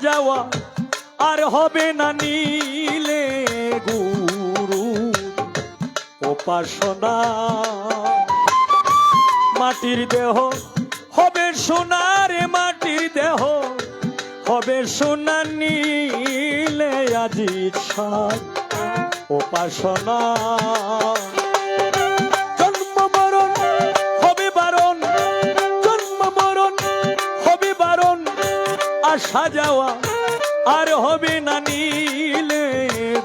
সাজাওয়া আর হবে না নীলে গুরু উপাসনা। মাটির দেহ হবে সোনার, মাটির দেহ হবে সোনা নীলে। আজি উপাসনা। আসা যাওয়া, আর হবে না নীলে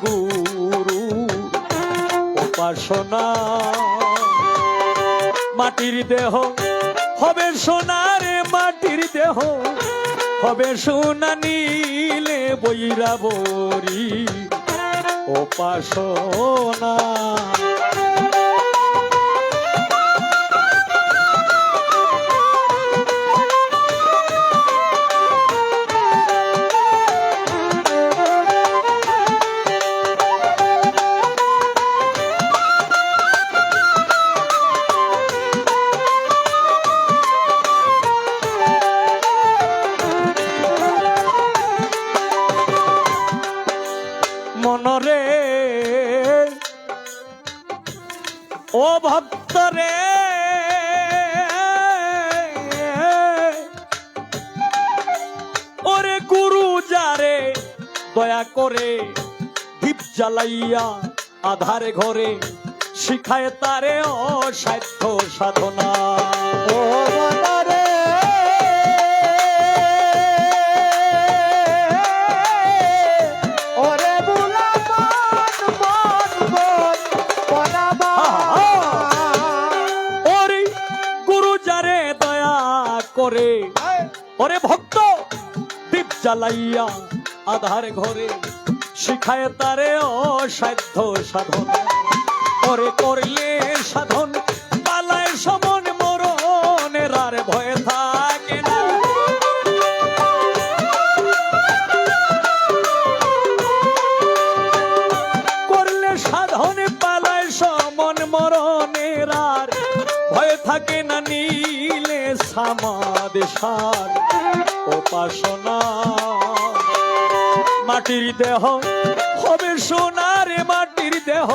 গুরু। উপাসনা, মাটির দেহ, হবে সোনারে মাটির দেহ, হবে সোনা নীলে বৈরা বরি উপাসনা। ভক্তরে। ওরে গুরু যারে দয়া করে দীপ জ্বালাইয়া আধারে ঘরে শিখায় তারে অসাধ্য সাধনা। ও মনরে করে ওরে ভক্ত, দীপ জ্বালাইয়া আধার ঘরে শিখায় তারে অসাধ্য সাধন। ওরে করলে সাধন পালায় সমন মরণের আর ভয় থাকে না। করলে সাধন পালায় সমন মরণের আর ভয় থাকে না নীলে সামাদ সার উপাসনা। মাটির দেহ হবে সোনার মাটির দেহ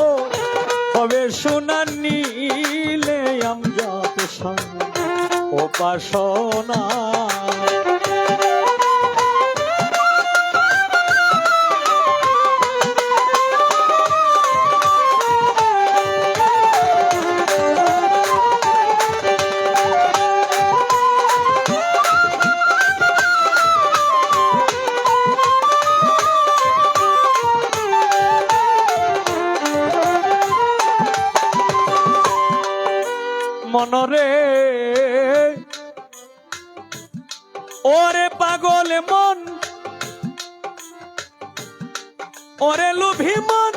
হবে সোনার নীলে আমরা উপাসনা। ওরে পাগল মন। ওরে লুভি মন।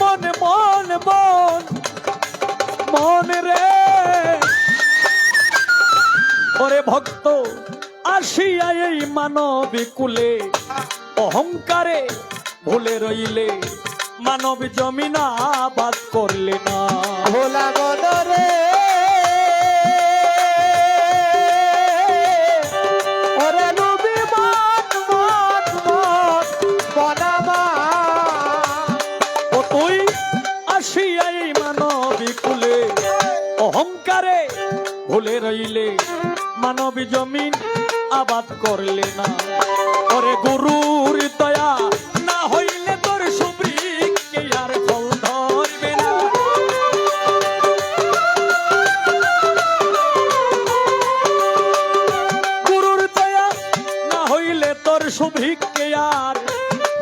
মন মন মন। মন রে। ওরে ভক্ত, আসিয়া এই মানবী কুলে। অহংকারে ভুলে রইলে, মানব জমিনা বাদ করলে না। ভোলা মনরে ভুলে রইলে মানবী জমিন আবাদ করলে না। ওরে গুরুর দয়া, না হইলে তোর সুবৃক্ষে আর ফল ধরবে না। গুরুর দয়া, না হইলে তোর সুভিক্ষে আর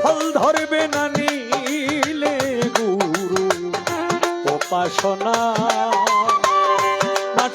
ফল ধরবে না নীলে। গুরু উপাসনা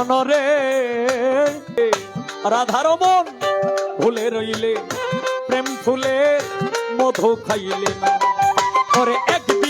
মন রে রাধার মন ভুলে রইলে প্রেম ফুলে মধু খাইলে। পরে করে একদিন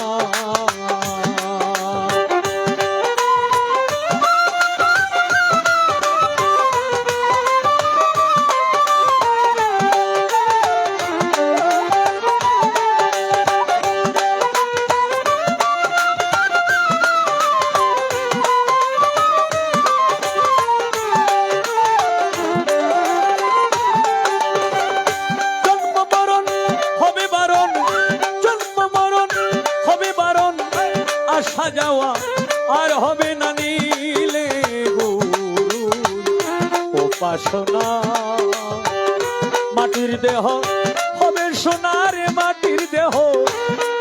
হবে বারণ আসা যাওয়া আর হবে না নীলে উপাসনা। মাটির দেহ হবে সোনার মাটির দেহ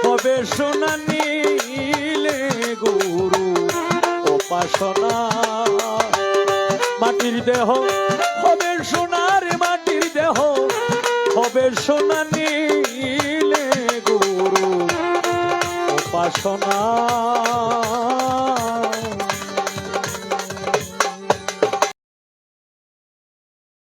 হবে সোনা নীলে গুরু উপাসনা। মাটির দেহ হবে সোনার মাটির দেহ হবে সোনা নীলে গুরু উপাসনা।